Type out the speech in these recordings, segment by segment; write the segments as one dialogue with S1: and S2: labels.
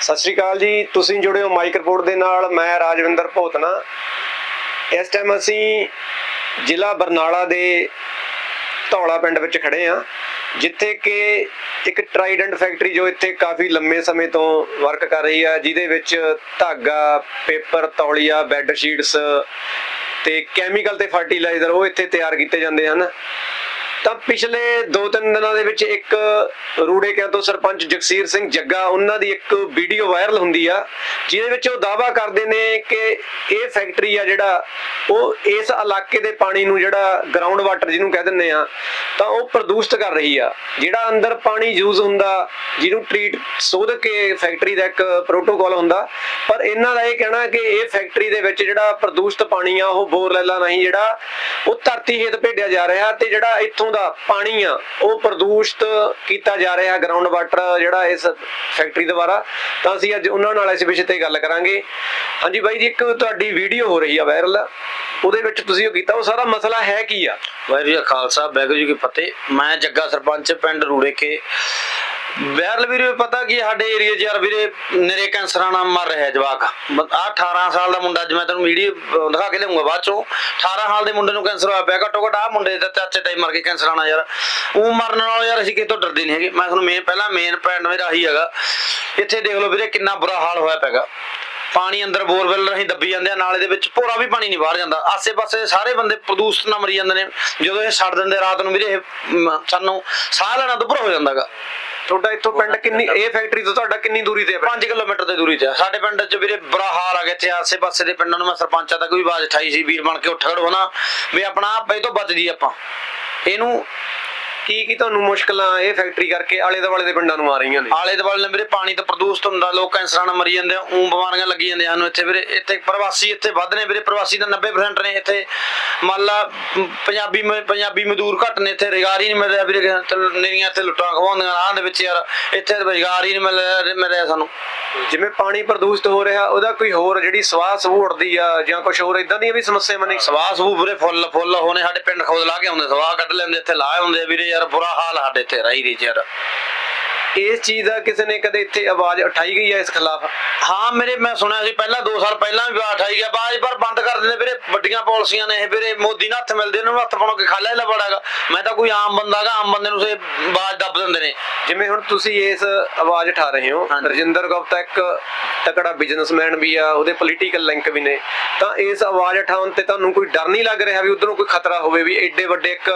S1: ਸਤਿ ਸ਼੍ਰੀ ਅਕਾਲ ਜੀ, ਤੁਸੀਂ ਜੁੜੇ ਹੋ ਮਾਈਕ ਰਿਪੋਰਟ ਦੇ ਨਾਲ, ਮੈਂ ਰਾਜਵਿੰਦਰ ਭੋਤਨਾ। ਇਸ ਟਾਈਮ ਅਸੀਂ ਜ਼ਿਲ੍ਹਾ ਬਰਨਾਲਾ ਦੇ ਧੌਲਾ ਪਿੰਡ ਵਿੱਚ ਖੜੇ ਆ ਜਿੱਥੇ ਕਿ ਇੱਕ ਟਰਾਈਡੈਂਟ ਫੈਕਟਰੀ ਜੋ ਇੱਥੇ ਕਾਫੀ ਲੰਮੇ ਸਮੇਂ ਤੋਂ ਵਰਕ ਕਰ ਰਹੀ ਆ, ਜਿਹਦੇ ਵਿੱਚ ਧਾਗਾ ਪੇਪਰ ਤੌਲੀਆ ਬੈੱਡ ਸ਼ੀਟਸ ਤੇ ਕੈਮੀਕਲ ਤੇ ਫਰਟੀਲਾਈਜ਼ਰ ਉਹ ਇੱਥੇ ਤਿਆਰ ਕੀਤੇ ਜਾਂਦੇ ਹਨ। ਤਾਂ ਪਿਛਲੇ 2-3 ਦਿਨਾਂ ਦੇ ਵਿੱਚ ਇੱਕ ਰੂੜੇ ਕਿਆਂ ਤੋਂ ਸਰਪੰਚ ਜਗਸੀਰ ਸਿੰਘ ਜੱਗਾ, ਉਹਨਾਂ ਦੀ ਇੱਕ ਵੀਡੀਓ ਵਾਇਰਲ ਹੁੰਦੀ ਆ, ਜਿਹਦੇ ਵਿੱਚ ਉਹ ਦਾਅਵਾ ਕਰਦੇ ਨੇ ਕਿ ਇਹ ਫੈਕਟਰੀ ਆ ਜਿਹੜਾ, ਉਹ ਇਸ ਇਲਾਕੇ ਦੇ ਪਾਣੀ ਨੂੰ ਜਿਹੜਾ ਗਰਾਊਂਡ ਵਾਟਰ ਜਿਹਨੂੰ ਕਹਿ ਦਿੰਦੇ ਆ, ਤਾਂ ਉਹ ਪ੍ਰਦੂਸ਼ਿਤ ਕਰ ਰਹੀ ਆ। ਜਿਹੜਾ ਅੰਦਰ ਪਾਣੀ ਯੂਜ਼ ਹੁੰਦਾ, ਜਿਹਨੂੰ ਟ੍ਰੀਟ ਸੋਧ ਕੇ ਫੈਕਟਰੀ ਦਾ ਇੱਕ ਪ੍ਰੋਟੋਕੋਲ ਹੁੰਦਾ ਪਰ ਇਹਨਾਂ ਦਾ ਇਹ ਕਹਿਣਾ ਕਿ ਇਹ ਫੈਕਟਰੀ ਦੇ ਵਿੱਚ ਜਿਹੜਾ ਪ੍ਰਦੂਸ਼ਿਤ ਪਾਣੀ ਆ, ਉਹ ਬੋਰਵੈਲਾਂ ਨਹੀਂ, ਜਿਹੜਾ ਉਹ ਧਰਤੀ ਹੇਠ ਭੇਜਿਆ ਜਾ ਰਿਹਾ ਤੇ ਜਿਹੜਾ ਇੱਥੋਂ ਦਾ ਪਾਣੀ ਆ, ਉਹ ਪ੍ਰਦੂਸ਼ਿਤ ਕੀਤਾ ਜਾ ਰਿਹਾ ਗਰਾਊਂਡ ਵਾਟਰ ਜਿਹੜਾ ਇਸ ਫੈਕਟਰੀ ਦੁਆਰਾ। ਤਾਂ ਅਸੀਂ ਅੱਜ ਉਹਨਾਂ ਨਾਲ ਇਸ ਵਿਸ਼ੇ ਤੇ ਗੱਲ ਕਰਾਂਗੇ। ਹਾਂਜੀ ਬਾਈ ਜੀ, ਇੱਕ ਤੁਹਾਡੀ ਵੀਡੀਓ ਹੋ ਰਹੀ ਆ ਵਾਇਰਲ ਉਹਦੇ ਵਿੱਚ ਤੁਸੀਂ ਉਹ ਕੀਤਾ, ਉਹ ਸਾਰਾ ਮਸਲਾ ਹੈ ਕੀ ਆ?
S2: ਵਾਹਿਗੁਰੂ ਜੀ ਕਾ ਖਾਲਸਾ, ਵਾਹਿਗੁਰੂ ਜੀ ਕੀ ਫਤਿਹ। ਮੈਂ ਜੱਗਾ ਸਰਪੰਚ, ਪਿੰਡ ਰੂੜੇ ਬਹਿਰਲ ਬੈਰਲ ਵੀਰੇ ਪਤਾ ਕੀ ਸਾਡੇ ਏਰੀਆ 'ਚ ਯਾਰ ਵੀਰੇ ਨਰੇ ਕੈਂਸਰਾਂ ਨਾਲ ਮਰ ਰਿਹਾ ਜਵਾਕ। ਆ 18 ਸਾਲ ਦਾ ਮੁੰਡਾ ਅੱਜ ਮੈਂ ਤੈਨੂੰ ਵੀਡੀਓ ਦਿਖਾ ਕੇ ਲਿਆਉਂਗਾ ਬਾਅਦ ਚੋਂ। 18 ਸਾਲ ਦੇ ਮੁੰਡੇ ਨੂੰ ਕੈਂਸਰ ਹੋਇਆ ਪਿਆ ਘੱਟੋ ਘੱਟ ਆ ਮੁੰਡੇ ਦਾ ਚਾਚੇ ਟਾਈਮ ਮਰ ਕੇ ਕੈਂਸਰ ਆਣਾ ਯਾਰ। ਉਹ ਮਰਨ ਨਾਲ ਯਾਰ ਅਸੀਂ ਕਿਤੋਂ ਡਰਦੇ ਨਹੀਂ ਹੈਗੇ। ਮੈਂ ਤੁਹਾਨੂੰ ਮੇਨ ਪਹਿਲਾਂ ਮੇਨ ਪੁਆਇੰਟ ਮੇਰਾ ਆਹੀ ਹੈਗਾ। ਇੱਥੇ ਦੇਖ ਲਓ ਵੀਰੇ ਕਿੰਨਾ ਬੁਰਾ ਹਾਲ ਹੋਇਆ ਪੈਗਾ ਪਾਣੀ ਅੰਦਰ ਬੋਰਵੈਲ ਰਾਹੀਂ ਦੱਬੀ ਜਾਂਦੇ ਆ ਨਾਲੇ ਦੇ ਵਿੱਚ ਭੋਰਾ ਵੀ ਪਾਣੀ ਨਹੀਂ ਬਾਹਰ ਜਾਂਦਾ। ਆਸੇ-ਪਾਸੇ ਸਾਰੇ ਬੰਦੇ ਪ੍ਰਦੂਸ਼ਣ ਨਾਲ ਮਰੀ ਜਾਂਦੇ ਨੇ। ਜਦੋਂ ਇਹ ਛੱਡ ਦਿੰਦੇ ਰਾਤ ਨੂੰ ਵੀਰੇ ਇਹ, ਸਾਨੂੰ ਸਾਹ ਲੈਣਾ ਦੁੱਭਰ ਹੋ ਜਾਂਦਾਗਾ।
S1: ਤੁਹਾਡਾ ਇੱਥੋਂ ਪਿੰਡ ਕਿੰਨੀ ਇਹ ਫੈਕਟਰੀ ਤੋਂ ਤੁਹਾਡਾ ਕਿੰਨੀ ਦੂਰੀ ਤੇ ਹੈ ਪਿੰਡ?
S2: 5 ਕਿਲੋਮੀਟਰ ਦੀ ਦੂਰੀ ਤੇ ਆ। ਸਾਡੇ ਪਿੰਡ 'ਚ ਵੀਰੇ ਬੁਰਾ ਹਾਲ ਆ ਗਿਆ ਇੱਥੇ ਆਸੇ-ਪਾਸੇ ਦੇ ਪਿੰਡਾਂ ਨੂੰ ਮੈਂ ਸਰਪੰਚਾਂ ਤੱਕ ਵੀ ਆਵਾਜ਼ ਉਠਾਈ ਸੀ ਵੀਰ ਬਣ ਕੇ ਉੱਠ ਖੜੋ ਨਾ ਵੀ ਆਪਣਾ ਆਪੇ ਤੋਂ ਬਚ ਜੀ ਆਪਾਂ ਇਹਨੂੰ
S1: ਕੀ ਕੀ ਤੁਹਾਨੂੰ ਮੁਸ਼ਕਲਾਂ ਇਹ ਫੈਕਟਰੀ ਕਰਕੇ ਆਲੇ ਦੁਆਲੇ ਦੇ ਪਿੰਡਾਂ ਨੂੰ ਆ ਰਹੀਆਂ ਨੇ?
S2: ਆਲੇ ਦੁਆਲੇ ਨੇ ਵੀਰੇ ਪਾਣੀ ਤੋਂ ਪ੍ਰਦੂਸ਼ਿਤ ਹੁੰਦਾ ਲੋਕ ਕੈਂਸਰਾਂ ਨਾਲ ਮਰੀ ਜਾਂਦੇ ਆ ਉਹ ਬਿਮਾਰੀਆਂ ਲੱਗੀ ਜਾਂਦੀਆਂ ਸਾਨੂੰ ਇੱਥੇ ਵੀਰੇ। ਇੱਥੇ ਪ੍ਰਵਾਸੀ ਇੱਥੇ ਵੱਧ ਨੇ ਵੀਰੇ ਪ੍ਰਵਾਸੀ ਤਾਂ 90% ਨੇ ਇੱਥੇ। ਮੰਨ ਲਾ ਪੰਜਾਬੀ ਪੰਜਾਬੀ ਮਜ਼ਦੂਰ ਘੱਟ ਨੇ ਇੱਥੇ ਰੁਜ਼ਗਾਰ ਹੀ ਨਹੀਂ ਮਿਲ ਰਿਹਾ ਵੀਰੇ। ਤੇ ਨਿਰੀਆਂ ਇੱਥੇ ਲੁੱਟਾਂ ਖਵਾਉਂਦੀਆਂ ਰਾਹ ਦੇ ਵਿੱਚ ਯਾਰ ਇੱਥੇ ਰੁਜ਼ਗਾਰ ਹੀ ਨਹੀਂ ਮਿਲ ਰਿਹਾ ਮਿਲ ਰਿਹਾ ਸਾਨੂੰ।
S1: ਜਿਵੇਂ ਪਾਣੀ ਪ੍ਰਦੂਸ਼ਿਤ ਹੋ ਰਿਹਾ ਉਹਦਾ ਕੋਈ ਹੋਰ ਜਿਹੜੀ ਸਵਾਹ ਸਵੂ ਉੱਡਦੀ ਆ ਜਾਂ ਕੁਝ ਹੋਰ ਇਦਾਂ ਦੀਆਂ ਵੀ ਸਮੱਸਿਆਵਾਂ ਨੇ?
S2: ਸਵਾਹ ਸਵੂ ਵੀਰੇ ਫੁੱਲ ਫੁੱਲ ਹੋਣੇ ਸਾਡੇ ਪਿੰਡ ਖੋਦ ਲਾ ਕੇ ਆਉਂਦੇ ਸਵਾਹ ਕੱਢ ਲੈਂਦੇ ਇੱਥੇ ਲਾਏ ਹੁੰਦੇ ਆ ਵੀਰੇ ਯਾਰ ਬੁਰਾ ਹਾਲ ਸਾਡੇ ਇੱਥੇ ਰਹੀ ਰਹੀ ਯਾਰ।
S1: ਇਸ ਚੀਜ਼ ਦਾ ਕਿਸੇ ਨੇ ਕਦੇ ਇੱਥੇ ਆਵਾਜ਼ ਉਠਾਈ ਗਈ ਹੈ ਇਸ ਖਿਲਾਫ?
S2: ਹਾਂ ਮੇਰੇ ਮੈਂ ਸੁਣਿਆ ਸੀ ਪਹਿਲਾਂ 2 ਸਾਲ ਪਹਿਲਾਂ ਵੀ ਬਾਠ ਆਈ ਗਿਆ ਬਾਜ ਪਰ ਬੰਦ ਕਰ ਦਿੰਦੇ ਵੀਰੇ ਵੱਡੀਆਂ ਪਾਲਿਸੀਆਂ ਨੇ ਇਹ ਵੀਰੇ ਮੋਦੀ ਨਾਲ ਹੱਥ ਮਿਲਦੇ ਨੇ ਉਹਨੂੰ ਹੱਥ ਪਾਉਣ ਕੇ ਖਾਲਾ ਹੀ ਬੜਾਗਾ ਮੈਂ ਤਾਂ ਕੋਈ ਆਮ ਬੰਦਾਗਾ ਆਮ ਬੰਦੇ ਨੂੰ ਸੇ ਬਾਜ ਦੱਬ ਦਿੰਦੇ ਨੇ।
S1: ਜਿਵੇਂ ਹੁਣ ਤੁਸੀਂ ਇਸ ਆਵਾਜ਼ ਉਠਾ ਰਹੇ ਹੋ। ਰਜਿੰਦਰ ਗੁਪਤਾ ਇੱਕ ਤਕੜਾ ਬਿਜ਼ਨਸਮੈਨ ਵੀ ਆ ਉਹਦੇ ਪੋਲੀਟੀਕਲ ਲਿੰਕ ਵੀ ਨੇ। ਤਾਂ ਇਸ ਆਵਾਜ਼ ਉਠਾਉਣ ਤੇ ਤੁਹਾਨੂੰ ਕੋਈ ਡਰ ਨਹੀਂ ਲੱਗ ਰਿਹਾ ਵੀ ਉਧਰੋਂ ਕੋਈ ਖਤਰਾ ਹੋਵੇ ਵੀ ਐਡੇ ਵੱਡੇ ਇੱਕ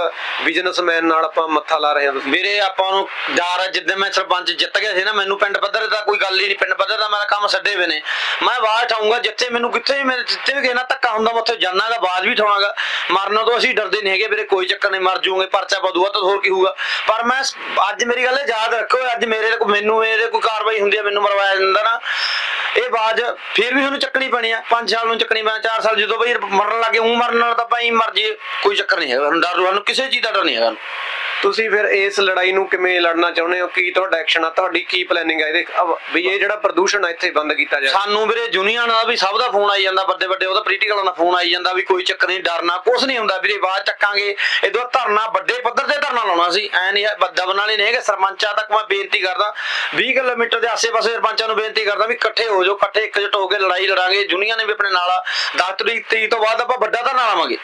S1: ਬਿਜ਼ਨਸਮੈਨ ਨਾਲ ਆਪਾਂ ਮੱਥਾ ਲਾ ਰਹੇ ਹਾਂ ਤੁਸੀਂ?
S2: ਵੀਰੇ ਆਪਾਂ ਨੂੰ ਡਰ ਆ, ਜਿੱਦਾਂ ਮੈਂ ਸਰਪੰਚ ਜਿੱਤ ਗਿਆ ਸੀ ਨਾ ਮੈਨੂੰ ਪਿੰਡ ਪੱਧਰ ਦਾ ਕੋਈ ਗੱਲ ਹੀ ਨਹੀਂ ਪਿੰਡ ਪੱਧਰ ਦਾ ਮੇਰਾ ਕੰਮ ਛੱਡੇ ਹੋਏ ਨੇ। ਮੈਂ ਆਵਾਜ਼ ਉਠਾਉਂਗਾ ਜਿੱਥੇ ਮੈਨੂੰ ਕਿੱਥੇ ਵੀ ਮੇਰੇ ਜਿੱਥੇ ਵੀ ਕਿਸੇ ਧੱਕਾ ਹੁੰਦਾ ਮੈਂ ਉੱਥੇ ਜਾਣਾਗਾ ਆਵਾਜ਼ ਵੀ ਉਠਾਉਣਾਗਾ। ਮਰਨ ਤੋਂ ਅਸੀਂ ਡਰਦੇ ਨਹੀਂ ਹੈਗੇ ਵੀਰੇ ਕੋਈ ਚੱਕਰ ਨਹੀਂ ਮਰ ਜੂਗੇ ਪਰਚਾ ਪਦੂਆ ਤਾਂ ਹੋਰ ਕੀ ਹੋਊਗਾ। ਪਰ ਮੈਂ ਅੱਜ ਮੇਰੀ ਗੱਲ ਯਾਦ ਰੱਖੋ ਅੱਜ ਮੇਰੇ ਕੋ ਮੈਨੂੰ ਇਹਦੇ ਕੋਈ ਕਾਰਵਾਈ ਹੁੰਦੀ ਹੈ ਮੈਨੂੰ ਮਰਵਾਇਆ ਜਾਂਦਾ ਨਾ। ਇਹ ਆਵਾਜ਼ ਫਿਰ ਵੀ ਤੁਹਾਨੂੰ ਚੱਕਣੀ ਪੈਣੀ ਆ। 5 ਸਾਲ ਨੂੰ ਚੱਕਣੀ ਪੈਣਾ 4 ਸਾਲ ਜਦੋਂ ਬਈ ਮਰਨ ਲੱਗੇ ਉਹ ਮਰਨ ਨਾਲ ਤਾਂ ਭਾਈ ਮਰਜ਼ੀ, ਕੋਈ ਚੱਕਰ ਨਹੀਂ ਹੈਗਾ। ਸਾਨੂੰ ਡਰ ਸਾਨੂੰ ਕਿਸੇ ਚੀਜ਼ ਦਾ ਡਰ ਨਹੀਂ ਹੈਗਾ।
S1: ਤੁਸੀਂ ਫਿਰ ਇਸ ਲੜਾਈ ਨੂੰ ਕਿਵੇਂ ਲੜਨਾ ਚਾਹੁੰਦੇ ਹੋ? ਕੀ ਤੁਹਾਡਾ ਐਕਸ਼ਨ ਆ? ਤੁਹਾਡੀ ਕੀ ਪਲੈਨਿੰਗ ਹੈ ਇਹਦੇ? ਅਵ- ਵੀ ਇਹ ਜਿਹੜਾ ਪ੍ਰਦੂਸ਼ਣ ਆ, ਇੱਥੇ ਬੰਦ ਕੀਤਾ ਜਾਏ।
S2: ਸਾਨੂੰ ਵੀਰੇ ਜੁਨੀਅਰ ਦਾ ਵੀ ਸਭ ਦਾ ਫੋਨ ਆਈ ਜਾਂਦਾ, ਵੱਡੇ ਵੱਡੇ ਉਹਦਾ ਪੋਲੀਟੀਕਲ ਦਾ ਫੋਨ ਆਈ ਜਾਂਦਾ ਵੀ ਕੋਈ ਚੱਕਰ ਨਹੀਂ ਡਰਨਾ ਕੁਝ ਨਹੀਂ ਹੁੰਦਾ। ਵੀਰੇ ਬਾਅਦ ਚੱਕਾਂਗੇ। ਇਦੋਂ ਧਰਨਾ, ਵੱਡੇ ਪੱਧਰ ਤੇ ਧਰਨਾ ਲਾਉਣਾ ਸੀ। ਐ ਨਹੀਂ ਦਬਨ ਵਾਲੇ ਨਹੀਂ ਹੈਗੇ। ਸਰਪੰਚਾਂ ਤੱਕ ਮੈਂ ਬੇਨਤੀ ਕਰਦਾ 20 ਕਿਲੋਮੀਟਰ ਦੇ ਆਸੇ-ਪਾਸੇ ਸਰਪੰਚਾਂ ਨੂੰ ਬੇਨਤੀ ਕਰਦਾ ਵੀ ਇਕੱਠੇ ਹੋ ਜਾਓ, ਇਕੱਠੇ ਇਕਜੁੱਟ ਹੋ ਕੇ ਲੜਾਈ ਲੜਾਂਗੇ। ਜੁਨੀਅਰ ਨੇ ਵੀ ਆਪਣੇ ਨਾਲ ਆ। 10 ਤਰੀਕ ਤਰੀਕ ਤੋਂ ਬਾਅਦ ਆਪਾਂ ਵੱਡਾ ਧਰਨਾ ਲਾਵਾਂਗੇ।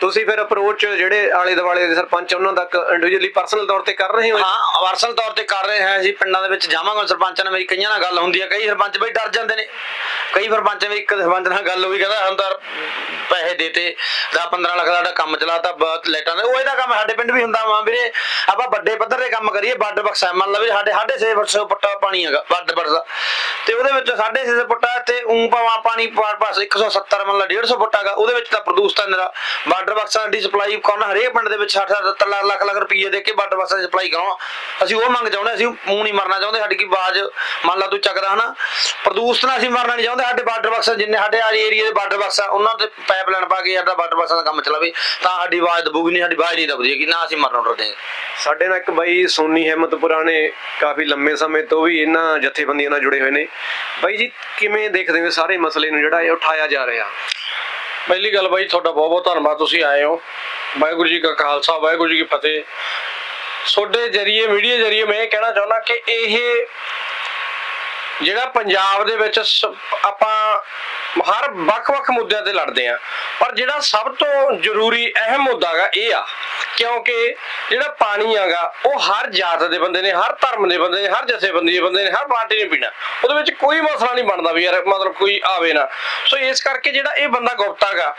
S1: ਤੁਸੀਂ ਫਿਰ ਅਪਰੋਚ ਜਿਹੜੇ ਆਲੇ ਦੁਆਲੇ ਦੇ ਸਰਪੰਚ ਉਹਨਾਂ ਤੱਕ ਇੰਡੀਵਿਜੂਅਲੀ ਪਰਸਨਲ ਤੌਰ ਤੇ ਕਰ ਰਹੇ ਹੋ?
S2: ਹਾਂ ਵਾਰਸਲ ਤੌਰ ਤੇ ਕਰ ਰਹੇ ਹਾਂ ਅਸੀਂ ਪਿੰਡਾਂ ਦੇ ਵਿੱਚ ਜਾਵਾਂਗੇ ਸਰਪੰਚਾਂ ਨਾਲ, ਮੇਰੀ ਕਈਆਂ ਨਾਲ ਗੱਲ ਹੁੰਦੀ ਹੈ ਕਈ ਸਰਪੰਚ ਬਈ ਡਰ ਜਾਂਦੇ ਨੇ। ਕਈ ਸਰਪੰਚ ਮੇਰੀ ਇੱਕ ਸਰਪੰਚ ਨਾਲ ਗੱਲ ਹੋਈ, ਕਹਿੰਦਾ ਹੁਣ ਤਾਂ ਪੈਸੇ ਦੇਤੇ 10 15 ਲੱਖ ਦਾ ਸਾਡਾ ਕੰਮ ਚਲਾਤਾ, ਬਹੁਤ ਲੇਟਾਂ ਦਾ ਉਹ ਇਹਦਾ ਕੰਮ ਸਾਡੇ ਪਿੰਡ ਵੀ ਹੁੰਦਾ ਵਾ ਵੀਰੇ। ਆਪਾਂ ਵੱਡੇ ਪੱਧਰ ਤੇ ਕੰਮ ਕਰੀਏ, ਵੱਡ ਬਕਸਾ ਮੰਨ ਲਓ ਵੀ ਸਾਡੇ 6.5 ਫੁੱਟ ਪਾਣੀ ਹੈਗਾ, ਵੱਡ ਵੱਡਾ ਤੇ ਉਹਦੇ ਵਿੱਚ 6.5 ਫੁੱਟਾ ਤੇ ਉਂ ਭਾਵਾਂ ਪਾਣੀ ਪਾਰ ਪਾਸ 170 ਮੰਨ ਲਾ 150 ਫੁੱਟ ਹੈਗਾ, ਉਹਦੇ ਵਿੱਚ ਤਾਂ ਪ੍ਰਦੂਸ਼ਤਾ ਮੇਰਾ ਵਾਟਰ ਬਕਸਾਂ ਦੀ ਸਪਲਾਈ ਕਰਨ ਹਰੇਕ ਪਿੰਡ ਦੇ ਵਿੱਚ 60 70 ਲੱਖ ਲੱਖ ਰੁਪਏ ਦੇ ਕੇ ਵਾਟਰ ਬਕਸਾਂ ਦੀ ਸਪਲਾਈ ਕਰਾਉਣਾ। ਅਸੀਂ ਉਹ ਮੰਗ ਚਾਹੁੰਦੇ ਅਸੀਂ ਮੂੰਹ ਨਹੀਂ ਮਰਨਾ ਚਾਹੁੰਦੇ, ਸਾਡੀ ਕੀ ਆਵਾਜ਼ ਮੰਨ ਲਾ ਤੂੰ ਚੱਕਦਾ ਹਨਾ। ਪ੍ਰਦੂਸ਼ਣ ਅਸੀਂ ਮਰਨਾ ਨਹੀਂ ਚਾਹੁੰਦੇ, ਸਾਡੇ ਵਾਟਰ ਬਕਸਾਂ ਜਿੰਨੇ ਸਾਡੇ ਆਲੀ ਏਰੀਆ ਦੇ ਵਾਟਰ ਬਕਸਾਂ, ਉਹਨਾਂ ਤੇ ਪਾਈਪਲਾਈਨ ਪਾ ਕੇ ਸਾਡਾ ਵਾਟਰ ਬਕਸਾਂ ਦਾ ਕੰਮ ਚਲਾਵੇ, ਤਾਂ ਸਾਡੀ ਆਵਾਜ਼ ਦਬੂਗੀ ਨਹੀਂ, ਸਾਡੀ ਆਵਾਜ਼ ਨਹੀਂ ਦਬਦੀ ਕਿ ਨਾ ਅਸੀਂ ਮਰਨ ਡਰਦੇ
S1: ਸਾਡੇ ਨਾਲ ਇੱਕ ਬਾਈ ਸੋਨੀ ਹਿੰਮਤਪੁਰਾ ਨੇ ਕਾਫੀ ਲੰਮੇ ਸਮੇਂ ਤੋਂ ਵੀ ਇਹਨਾਂ ਜਥੇਬੰਦੀਆਂ ਨਾਲ ਜੁੜੇ ਹੋਏ ਨੇ। ਬਾਈ ਜੀ, ਕਿਵੇਂ ਦੇਖਦੇ ਹੋ ਸਾਰੇ ਮਸਲੇ ਨੂੰ ਜਿਹੜਾ ਇਹ ਉਠਾਇਆ ਜਾ ਰਿਹਾ?
S3: ਪਹਿਲੀ ਗੱਲ ਬਾਈ, ਤੁਹਾਡਾ ਬਹੁਤ ਬਹੁਤ ਧੰਨਵਾਦ, ਤੁਸੀਂ ਆਏ ਹੋ। ਵਾਹਿਗੁਰੂ ਜੀ ਕਾ ਖਾਲਸਾ, ਵਾਹਿਗੁਰੂ ਜੀ ਕੀ ਫਤਿਹ। ਤੁਹਾਡੇ ਜਰੀਏ, ਮੀਡੀਆ ਜਰੀਏ ਮੈਂ ਇਹ ਕਹਿਣਾ ਚਾਹੁੰਦਾ ਕਿ ਇਹ ਜਿਹੜਾ ਪੰਜਾਬ ਦੇ ਵਿੱਚ ਸ- ਆਪਾਂ ਹਰ ਵੱਖ-ਵੱਖ ਮੁੱਦਿਆਂ ਤੇ ਲੜਦੇ ਆ। ਪਰ ਜਿਹੜਾ ਸਭ ਤੋਂ ਜ਼ਰੂਰੀ ਅਹਿਮ ਮੁੱਦਾ ਹੈਗਾ ਇਹ ਆ, ਕਿਉਂਕਿ ਜਿਹੜਾ ਪਾਣੀ ਹੈਗਾ ਉਹ ਹਰ ਜਾਤ ਦੇ ਬੰਦੇ ਨੇ, ਹਰ ਧਰਮ ਦੇ ਬੰਦੇ ਨੇ, ਹਰ ਜਥੇਬੰਦੀ ਦੇ ਬੰਦੇ ਨੇ, ਹਰ ਪਾਰਟੀ ਨੇ ਪੀਣਾ। ਉਹਦੇ ਵਿੱਚ ਕੋਈ ਮਸਲਾ ਨਹੀਂ ਬਣਦਾ ਵੀ ਯਾਰ ਮਤਲਬ ਕੋਈ ਆਵੇ ਨਾ। ਸੋ ਇਸ ਕਰਕੇ ਜਿਹੜਾ ਇਹ ਬੰਦਾ ਗੁਪਤਾ ਹੈਗਾ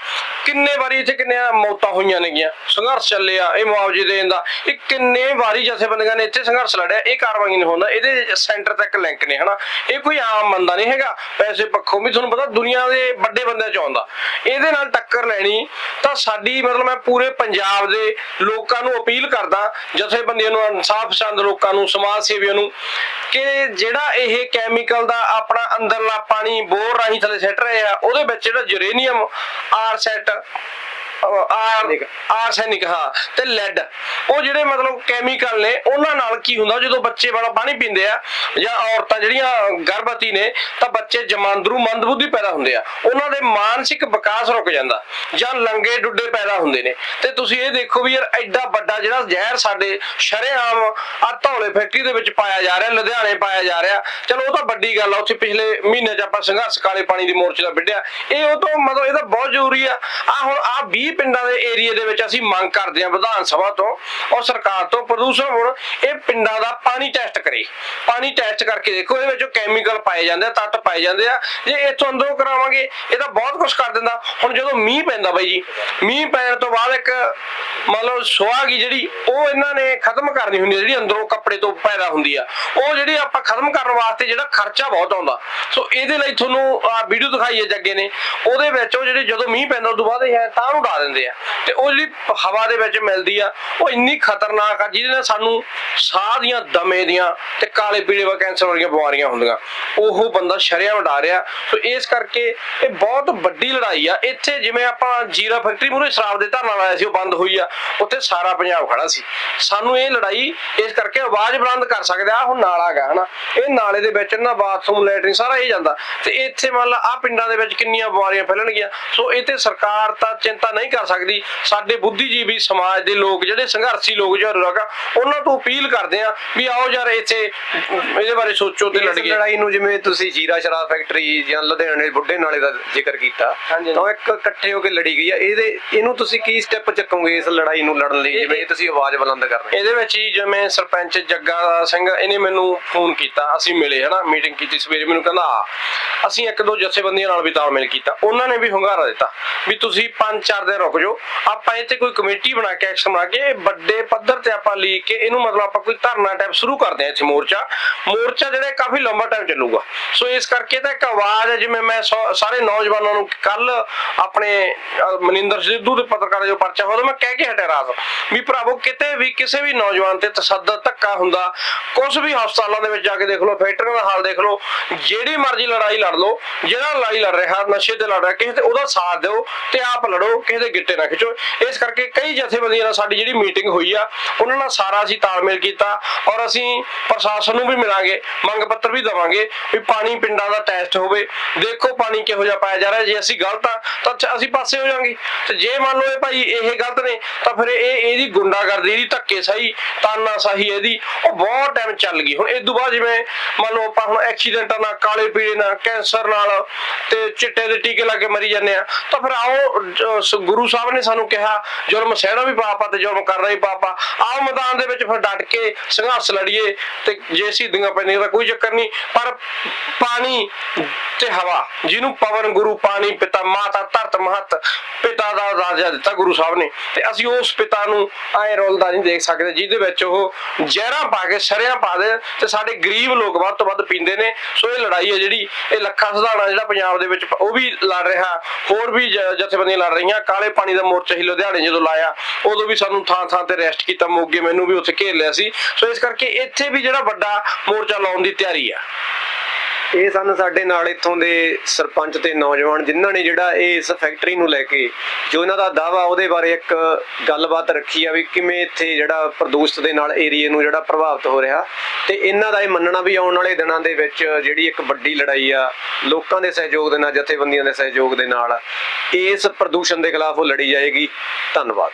S3: ਕਿੰਨੇ ਵਾਰੀ ਇੱਥੇ ਕਿੰਨੀਆਂ ਮੌਤਾਂ ਹੋਈਆਂ ਨੇਗੀਆਂ। ਸੰਘਰਸ਼ ਚੱਲਿਆ, ਇਹ ਮੁਆਵਜ਼ੇ ਦੇਣ ਦਾ। ਇਹ ਕਿੰਨੇ ਵਾਰੀ ਜਥੇਬੰਦੀਆਂ ਨੇ ਇੱਥੇ ਸੰਘਰਸ਼ ਲੜਿਆ, ਇਹ ਕਾਰਵਾਈ ਨਹੀਂ ਹੋਣਾ ਇਹਦੇ ਸੈਂਟਰ ਤੱਕ ਲਿੰਕ ਨੇ, ਹਨਾ। ਇਹ ਕੋਈ ਆਮ ਬੰਦਾ ਨਹੀਂ ਹੈਗਾ। ਪੈਸੇ ਪੱਖੋਂ ਵੀ ਤੁਹਾਨੂੰ ਪਤਾ ਦੁਨੀਆ ਦੇ ਵੱਡੇ ਬੰਦਿਆਂ ਚ ਆਉਂਦਾ। ਇਹਦੇ ਨਾਲ ਟੱਕਰ ਲੈਣੀ ਤਾਂ ਸਾਡੀ ਮਤਲਬ ਮੈਂ ਪੂਰੇ ਪੰਜਾਬ ਦੇ ਲੋਕਾਂ ਨੂੰ ਅਪੀਲ ਕਰਦਾ, ਜਥੇਬੰਦੀਆਂ ਨੂੰ ਇਨਸਾਫ ਪਸੰਦ ਲੋਕਾਂ ਨੂੰ ਸਮਾਜ ਸੇਵੀਆਂ ਨੂੰ ਕਿ ਜਿਹੜਾ ਇਹ ਕੈਮੀਕਲ ਦਾ ਆਪਣਾ ਅੰਦਰਲਾ ਪਾਣੀ ਬੋਰ ਰਾਹੀਂ ਥੱਲੇ ਸਿੱਟ ਰਹੇ ਆ, ਉਹਦੇ ਵਿੱਚ ਜਿਹੜਾ ਯੂਰੇਨੀਅਮ ਆਰਸੈਟ ਆਰ ਆਰਸੈਨਿਕ ਹਾਂ। ਤੇ ਲੈਡ ਉਹ ਜਿਹੜੇ ਮਤਲਬ ਕੈਮੀਕਲ ਨੇ ਉਹਨਾਂ ਨਾਲ ਕੀ ਹੁੰਦਾ? ਜਦੋਂ ਬੱਚੇ ਵਾਲਾ ਪਾਣੀ ਪੀਂਦੇ ਆ ਜਾਂ ਔਰਤਾਂ ਜਿਹੜੀਆਂ ਗਰਭਵਤੀ ਨੇ ਤਾਂ ਬੱਚੇ ਜਮਾਂਦਰੂ ਮੰਦਬੁੱਧੀ ਪੈਦਾ ਹੁੰਦੇ ਆ। ਉਹਨਾਂ ਦੇ ਮਾਨਸਿਕ ਵਿਕਾਸ ਰੁਕ ਜਾਂਦਾ ਜਾਂ ਲੰਗੇ ਡੁੱਡੇ ਪੈਦਾ ਹੁੰਦੇ ਨੇ। ਤੇ ਤੁਸੀਂ ਇਹ ਦੇਖੋ ਵੀ ਯਾਰ ਐਡਾ ਵੱਡਾ ਜਿਹੜਾ ਜ਼ਹਿਰ ਸਾਡੇ ਸ਼ਰੇਆਮ ਆ ਧੌਲੇ ਫੈਕਟਰੀ ਦੇ ਵਿੱਚ ਪਾਇਆ ਜਾ ਰਿਹਾ ਲੁਧਿਆਣੇ ਪਾਇਆ ਜਾ ਰਿਹਾ। ਚਲੋ ਉਹ ਤਾਂ ਵੱਡੀ ਗੱਲ ਆ ਉੱਥੇ ਪਿਛਲੇ ਮਹੀਨੇ ਚ ਆਪਾਂ ਸੰਘਰਸ਼ ਕਾਲੇ ਪਾਣੀ ਦੀ ਮੋਰਚੇ ਦਾ ਵਿੱਢਿਆ। ਇਹ ਉਹ ਤੋਂ ਮਤਲਬ ਇਹਦਾ ਬਹੁਤ ਜ਼ਰੂਰੀ ਆ। ਆ ਹੁਣ ਆ 20 ਪਿੰਡਾਂ ਦੇ ਏਰੀਆ ਦੇ ਵਿੱਚ ਅਸੀਂ ਮੰਗ ਕਰਦੇ ਹਾਂ ਵਿਧਾਨ ਸਭਾ ਤੋਂ ਔਰ ਸਰਕਾਰ ਤੋਂ ਪ੍ਰਦੂਸ਼ਣ ਹੁਣ ਇਹ ਪਿੰਡਾਂ ਦਾ ਪਾਣੀ ਟੈਸਟ ਕਰੇ। ਪਾਣੀ ਟੈਸਟ ਕਰਕੇ ਦੇਖੋ, ਇਹਦੇ ਵਿੱਚ ਕੈਮੀਕਲ ਪਾਏ ਜਾਂਦੇ ਆ, ਤੱਤ ਪਾਏ ਜਾਂਦੇ ਆ। ਜੇ ਇੱਥੋਂ ਅੰਦਰੋਂ ਕਰਾਵਾਂਗੇ, ਇਹ ਤਾਂ ਬਹੁਤ ਕੁਝ ਕਰ ਦਿੰਦਾ। ਹੁਣ ਜਦੋਂ ਮੀਂਹ ਪੈਂਦਾ ਬਾਈ ਜੀ, ਮੀਂਹ ਪੈਣ ਤੋਂ ਬਾਅਦ ਇੱਕ ਮੰਨ ਲਓ ਸੁਆਗੀ ਜਿਹੜੀ, ਉਹ ਇਹਨਾਂ ਨੇ ਖਤਮ ਕਰਨੀ ਹੁੰਦੀ ਜਿਹੜੀ ਅੰਦਰੋਂ ਕੱਪੜੇ ਤੋਂ ਪੈਦਾ ਹੁੰਦੀ ਆ। ਉਹ ਜਿਹੜੀ ਆਪਾਂ ਖਤਮ ਕਰਨ ਵਾਸਤੇ ਜਿਹੜਾ ਖਰਚਾ ਬਹੁਤ ਆਉਂਦਾ। ਸੋ ਇਹਦੇ ਲਈ ਤੁਹਾਨੂੰ ਵੀਡੀਓ ਦਿਖਾਈ ਹੈ ਜੱਗੇ ਨੇ। ਉਹਦੇ ਵਿੱਚ ਉਹ ਜਿਹੜੇ ਜਦੋਂ ਮੀਂਹ ਪੈਂਦਾ, ਉਦੋਂ ਬਾਅਦ ਇਹ ਤਾਂ ਉਡਾ ਦਿੰਦੇ ਆ। ਤੇ ਉਹ ਜਿਹੜੀ ਹਵਾ ਦੇ ਵਿੱਚ ਮਿਲਦੀ ਆ, ਉਹ ਇੰਨੀ ਖਤਰਨਾਕ ਆ, ਜਿਹਦੇ ਨਾਲ ਸਾਨੂੰ ਸਾਹ ਦੀਆਂ ਦਮੇ ਦੀਆਂ ਤੇ ਕਾਲੇ ਪੀਲੇ ਵਾ ਕੈਂਸਰ ਵਰਗੀਆਂ ਬਿਮਾਰੀਆਂ ਹੁੰਦੀਆਂ। ਉਹ ਬੰਦਾ ਸ਼ਰਿਆਂ ਉਡਾ ਰਿਹਾ। ਸੋ ਇਸ ਕਰਕੇ ਇਹ ਬਹੁਤ ਵੱਡੀ ਲੜਾਈ ਆ। ਇੱਥੇ ਜਿਵੇਂ ਆਪਾਂ ਜੀਰਾ ਫੈਕਟਰੀ ਮੂਹਰੇ ਸ਼ਰਾਬ ਦੇ ਧਰਨਾ ਲਾਇਆ ਸੀ, ਉਹ ਬੰਦ ਹੋਈ ਆ। ਉੱਥੇ ਸਾਰਾ ਪੰਜਾਬ ਖੜਾ ਸੀ। ਸਾਨੂੰ ਇਹ ਲੜਾਈ ਇਸ ਕਰਕੇ ਆਵਾਜ਼ ਬੁਲੰਦ ਕਰ ਸਕਦੇ ਆ ਹੁਣ ਨਾਲਾ ਗਾ ਹਨਾ। ਇਹ ਨਾਲੇ ਦੇ ਵਿੱਚ ਨਾ ਬਾਥਰੂਮ ਲੈਟਰਿਨ ਸਾਰਾ ਇਹ ਜਾਂਦਾ। ਤੇ ਇੱਥੇ ਮੰਨ ਲਾ ਆ ਪਿੰਡਾਂ ਦੇ ਵਿੱਚ ਕਿੰਨੀਆਂ ਬਿਮਾਰੀਆਂ ਫੈਲਣਗੀਆਂ। ਸੋ ਇਹ ਤੇ ਸਰਕਾਰ ਤਾਂ ਚਿੰਤਾ ਨਹੀਂ ਕਰ ਸਕਦੀ। ਸਾਡੇ ਬੁੱਧੀਜੀਵੀ ਸਮਾਜ ਦੇ ਲੋਕ ਜਿਹੜੇ ਸੰਘਰਸ਼ੀ ਲੋਕ ਜੋ ਰਗਾ ਉਹਨਾਂ ਤੋਂ ਅਪੀਲ ਕਰਦੇ ਆ ਵੀ ਆਓ ਯਾਰ ਇੱਥੇ ਇਹਦੇ ਬਾਰੇ ਸੋਚੋ ਤੇ ਲੜੀਏ।
S1: ਲੜਾਈ ਨੂੰ ਜਿਵੇਂ ਤੁਸੀਂ ਜੀਰਾ ਸ਼ਰਾਬ ਫੈਕਟਰੀ ਜਾਂ ਲੁਧਿਆਣੇ ਬੁੱਢੇ ਨਾਲੇ ਦਾ ਜ਼ਿਕਰ ਕੀਤਾ। ਤਾਂ ਇੱਕ ਇਕੱਠੇ ਹੋ ਕੇ ਲੜੀ ਗਈ ਆ। ਇਹਦੇ ਇਹਨੂੰ ਤੁਸੀਂ ਕੀ ਸਟੈਪ ਚੱਕੋਗੇ ਇਸ ਲੜਾਈ ਨੂੰ ਲੜਨ ਲਈ? ਜਿਵੇਂ ਤੁਸੀਂ ਆਵਾਜ਼ ਬੁਲੰਦ ਕਰ ਰਹੇ
S3: ਇਹਦੇ ਵਿੱਚ ਹੀ ਜਿਵੇਂ ਸਰਪੰਚ ਜੱਗਾ ਸਿੰਘ ਇਹਨੇ ਮੈਨੂੰ ਫੋਨ ਕੀਤਾ। ਅਸੀਂ ਮਿਲੇ ਹਨਾ ਮੀਟਿੰਗ ਕੀਤੀ ਸਵੇਰੇ। ਮੈਨੂੰ ਕਹਿੰਦਾ ਅਸੀਂ ਇੱਕ ਦੋ ਜਥੇਬੰਦੀਆਂ ਨਾਲ ਵੀ ਤਾਲਮੇਲ ਕੀਤਾ। ਉਹਨਾਂ ਨੇ ਵੀ ਹੁੰਗਾਰਾ ਦਿੱਤਾ ਵੀ ਤੁਸੀਂ ਪੰਜ ਚਾਰ ਦਿਨ ਰੁਕ ਜਾਓ। ਆਪਾਂ ਇੱਥੇ ਕੋਈ ਕਮੇਟੀ ਬਣਾ ਕੇ ਐਕਸ਼ਨ ਬਣਾ ਕੇ ਵੱਡੇ ਪੱਧਰ ਤੇ ਆਪਾਂ ਲੀਕ ਕੇ ਇਹਨੂੰ ਮਤਲਬ ਆਪਾਂ ਕੋਈ ਧਰਨਾ ਟਾਈਪ ਸ਼ੁਰੂ ਕਰਦੇ ਆ ਇੱਥੇ ਮੋਰਚਾ। ਮੋਰਚਾ ਜਿਹੜਾ ਕਾਫੀ ਲੰਬਾ ਟਾਈਮ ਚੱਲੂਗਾ। ਸੋ ਇਸ ਕਰਕੇ ਤਾਂ ਇੱਕ ਆਵਾਜ਼ ਹੈ ਜਿਵੇਂ ਮੈਂ ਸਾਰੇ ਨੌਜਵਾਨਾਂ ਨੂੰ ਕੱਲ ਆਪਣੇ ਮਨਿੰਦਰ ਸਿੱਧੂ ਦੇ ਪੱਤਰਕਾਰ ਜੋ ਪਰਚਾ ਹੋਇਆ ਮੈਂ ਕਹਿ ਕੇ ਹਟਿਆ ਰਾਤ। ਵੀ ਭਰਾਵੋ, ਕਿਤੇ ਵੀ ਕਿਸੇ ਵੀ ਨੌਜਵਾਨ ਤੇ ਤਸੱਦਦ ਧੱਕਾ ਹੁੰਦਾ ਕੁਝ ਵੀ ਹਸਪਤਾਲਾਂ ਦੇ ਵਿੱਚ ਜਾ ਕੇ ਦੇਖ ਲਓ, ਫੈਕਟਰੀਆਂ ਦਾ ਹਾਲ ਦੇਖ ਲਓ, ਜਿਹੜੀ ਮਰਜ਼ੀ ਲੜਾਈ ਲੜ ਲਓ, ਜਿਹੜਾ ਲੜਾਈ ਲੜ ਰਿਹਾ, ਨਸ਼ੇ ਤੇ ਲੜ ਰਿਹਾ, ਕਿਸੇ ਤੇ ਉਹਦਾ ਸਾਥ ਦਿਓ ਤੇ ਆਪ ਲੜੋ, ਕਿਸੇ ਦੇ ਗਿੱਟੇ ਨਾ ਖਿੱਚੋ। ਇਸ ਕਰਕੇ ਕਈ ਜਥੇਬੰਦੀਆਂ ਨਾਲ ਸਾਡੀ ਜਿਹੜੀ ਮੀਟਿੰਗ ਹੋਈ ਆ, ਉਹਨਾਂ ਨਾਲ ਸਾਰਾ ਅਸੀਂ ਤਾਲਮੇਲ ਕੀਤਾ ਔਰ ਅਸੀਂ ਪ੍ਰਸ਼ਾਸਨ ਨੂੰ ਵੀ ਮਿਲਾਂਗੇ, ਮੰਗ ਪੱਤਰ ਵੀ ਦਵਾਂਗੇ ਵੀ ਪਾਣੀ ਪਿੰਡਾਂ ਦਾ ਟੈਸਟ ਹੋਵੇ। ਦੇਖੋ ਪਾਣੀ ਕਿਹੋ ਜਿਹਾ ਪਾਇਆ ਜਾ ਰਿਹਾ, ਜੇ ਅਸੀਂ ਗਲਤ ਆ, ਤਾਂ ਅਸੀਂ ਪਾਸੇ ਹੋ ਜਾਾਂਗੇ। ਤੇ ਜੇ ਮੰਨ ਲਓ ਇਹ ਭਾਈ ਇਹ ਗਲਤ ਨੇ, ਤਾਂ ਫਿਰ ਇਹ, ਇਹਦੀ ਗੁੰਡਾਗਰਦੀ, ਇਹਦੀ ਧੱਕੇ ਸਹੀ, ਤਾਨਾ ਸਹੀ ਇਹਦੀ, ਉਹ ਬਹੁਤ ਟਾਈਮ ਚੱਲ ਗਈ। ਹੁਣ ਇਸ ਤੋਂ ਬਾਅਦ ਜਿਵੇਂ ਮੰਨ ਲਓ ਆਪਾਂ ਹੁਣ ਐਕਸੀਡੈਂਟਾਂ ਨਾਲ ਕਾਲੇ ਪੀਲੇ ਨਾਲ ਕੈਂਸਰ ਨਾਲ ਤੇ ਚਿੱਟੇ ਦੇ ਟੀਕੇ ਲਾ ਕੇ ਮਰੀ ਜਾਂਦੇ ਆ। ਤਾਂ ਫਿਰ ਆਓ ਗੁਰੂ ਸਾਹਿਬ ਨੇ ਸਾਨੂੰ ਕਿਹਾ, ਜ਼ੁਲਮ ਸਹਿਣਾ ਵੀ ਪਾਪਾ ਤੇ ਜ਼ੁਲਮ ਕਰਨਾ ਵੀ ਪਾਪਾ ਆਓ ਮੈਦਾਨ ਦੇ ਵਿੱਚ ਫਿਰ ਡਟ ਕੇ ਸੰਘਰਸ਼ ਲੜੀਏ ਤੇ ਜੇ ਸ਼ਹੀਦੀਆਂ ਪੈਂਦੀਆਂ ਤਾਂ ਕੋਈ ਚੱਕਰ ਨਹੀਂ, ਪਰ ਪਾਣੀ ਤੇ ਹਵਾ, ਜਿਹਨੂੰ ਪਵਨ ਗੁਰੂ ਪਾਣੀ ਪਿਤਾ ਮਾਤਾ ਧਰਤ ਮਹਤ ਪਿਤਾ ਦਾ ਰਾਜਾ ਦਿੱਤਾ ਗੁਰੂ ਸਾਹਿਬ ਨੇ। ਤੇ ਅਸੀਂ ਉਸ ਪਿਤਾ ਨੂੰ ਐ ਰੋਲਦਾ ਨਹੀਂ ਦੇਖ ਸਕਦੇ, ਜਿਹਦੇ ਵਿੱਚ ਉਹ ਜ਼ਹਿਰਾਂ ਪਾ ਕੇ, ਸਰਿਆਂ ਪਾ ਦੇ ਤੇ ਸਾਡੇ ਗਰੀਬ ਲੋਕ ਵੱਧ ਤੋਂ ਵੱਧ ਪੀਂਦੇ ਨੇ। ਸੋ ਇਹ ਲੜਾਈ ਹੈ ਜਿਹੜੀ, ਇਹ ਲੱਖਾਂ ਸੁਧਾਰਨਾ ਜਿਹੜਾ ਪੰਜਾਬ ਦੇ ਵਿੱਚ ਉਹ ਵੀ ਲੜ ਰਿਹਾ, ਹੋਰ ਵੀ ਜਥੇਬੰਦੀਆਂ ਲੜ ਰਹੀਆਂ। ਕਾਲੇ ਪਾਣੀ ਦਾ ਮੋਰਚਾ ਹੀ ਲੁਧਿਆਣੇ ਜਦੋਂ ਲਾਇਆ, ਉਦੋਂ ਵੀ ਸਾਨੂੰ ਥਾਂ ਥਾਂ ਤੇ ਰੈਸਟ ਕੀਤਾ, ਮੋਗੇ ਮੈਨੂੰ ਵੀ ਉੱਥੇ ਘੇਰ ਲਿਆ ਸੀ। ਸੋ ਇਸ ਕਰਕੇ ਇੱਥੇ ਵੀ ਜਿਹੜਾ ਵੱਡਾ ਮੋਰਚਾ ਲਾਉਣ ਦੀ ਤਿਆਰੀ ਆ।
S1: ਇਹ ਸਨ ਸਾਡੇ ਨਾਲ ਇੱਥੋਂ ਦੇ ਸਰਪੰਚ ਤੇ ਨੌਜਵਾਨ, ਜਿਨ੍ਹਾਂ ਨੇ ਜਿਹੜਾ ਇਹ ਇਸ ਫੈਕਟਰੀ ਨੂੰ ਲੈ ਕੇ ਜੋ ਇਹਨਾਂ ਦਾ ਦਾਵਾ ਉਹਦੇ ਬਾਰੇ ਇੱਕ ਗੱਲਬਾਤ ਰੱਖੀ ਆ ਵੀ ਕਿਵੇਂ ਇੱਥੇ ਜਿਹੜਾ ਪ੍ਰਦੂਸ਼ਿਤ ਦੇ ਨਾਲ ਏਰੀਏ ਨੂੰ ਜਿਹੜਾ ਪ੍ਰਭਾਵਿਤ ਹੋ ਰਿਹਾ। ਤੇ ਇਹਨਾਂ ਦਾ ਇਹ ਮੰਨਣਾ ਵੀ ਆਉਣ ਵਾਲੇ ਦਿਨਾਂ ਦੇ ਵਿੱਚ ਜਿਹੜੀ ਇੱਕ ਵੱਡੀ ਲੜਾਈ ਆ, ਲੋਕਾਂ ਦੇ ਸਹਿਯੋਗ ਦੇ ਨਾਲ, ਜਥੇਬੰਦੀਆਂ ਦੇ ਸਹਿਯੋਗ ਦੇ ਨਾਲ ਇਸ ਪ੍ਰਦੂਸ਼ਣ ਦੇ ਖਿਲਾਫ ਉਹ ਲੜੀ ਜਾਏਗੀ। ਧੰਨਵਾਦ।